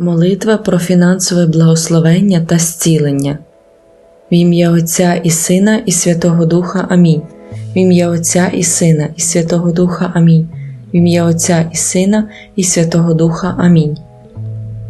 Молитва про фінансове благословення та зцілення. В ім'я Отця і Сина, і Святого Духа Амінь. В ім'я Отця і Сина, і Святого Духа Амінь. В ім'я Отця і Сина, і Святого Духа Амінь.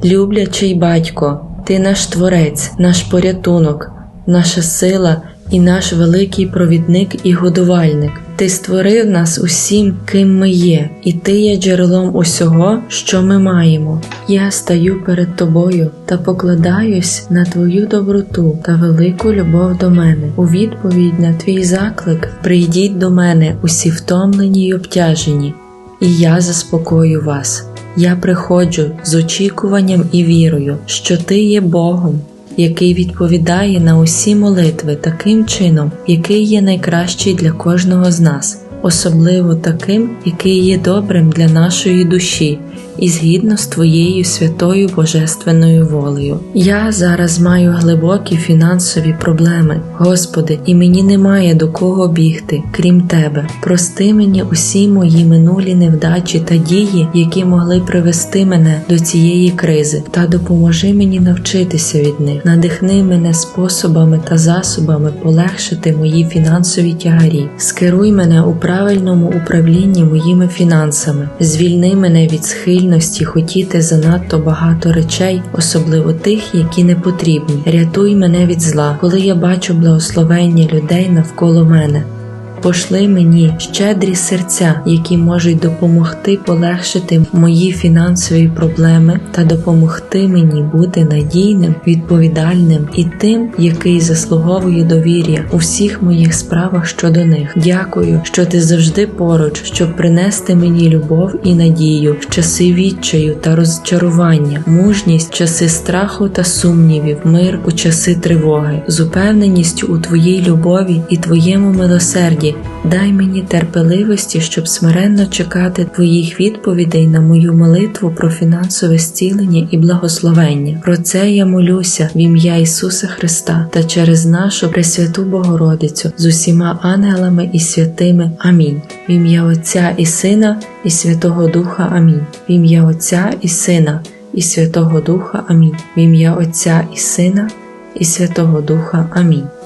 Люблячий батько, ти наш Творець, наш порятунок, наша сила і наш великий провідник і годувальник. Ти створив нас усім, ким ми є, і ти є джерелом усього, що ми маємо. Я стаю перед тобою та покладаюсь на твою доброту та велику любов до мене. У відповідь на твій заклик прийдіть до мене усі втомлені й обтяжені, і я заспокою вас. Я приходжу з очікуванням і вірою, що ти є Богом, який відповідає на усі молитви таким чином, який є найкращий для кожного з нас, особливо таким, який є добрим для нашої душі і згідно з твоєю святою божественною волею. Я зараз маю глибокі фінансові проблеми, Господи, і мені немає до кого бігти, крім Тебе. Прости мені усі мої минулі невдачі та дії, які могли привести мене до цієї кризи, та допоможи мені навчитися від них. Надихни мене способами та засобами полегшити мої фінансові тягарі. Скеруй мене у правильному управлінні моїми фінансами, звільни мене від схильності хотіти занадто багато речей, особливо тих, які не потрібні. Рятуй мене від зла, коли я бачу благословення людей навколо мене. Пошли мені щедрі серця, які можуть допомогти полегшити мої фінансові проблеми та допомогти мені бути надійним, відповідальним і тим, який заслуговує довір'я у всіх моїх справах щодо них. Дякую, що ти завжди поруч, щоб принести мені любов і надію в часи відчаю та розчарування, мужність часи страху та сумнівів, мир у часи тривоги, з упевненістю у твоїй любові і твоєму милосерді. Дай мені терпеливості, щоб смиренно чекати твоїх відповідей на мою молитву про фінансове зцілення і благословення. Про це я молюся в ім'я Ісуса Христа та через нашу Пресвяту Богородицю з усіма ангелами і святими. Амінь. В ім'я Отця і Сина, і Святого Духа. Амінь. В ім'я Отця і Сина, і Святого Духа. Амінь. В ім'я Отця і Сина, і Святого Духа. Амінь.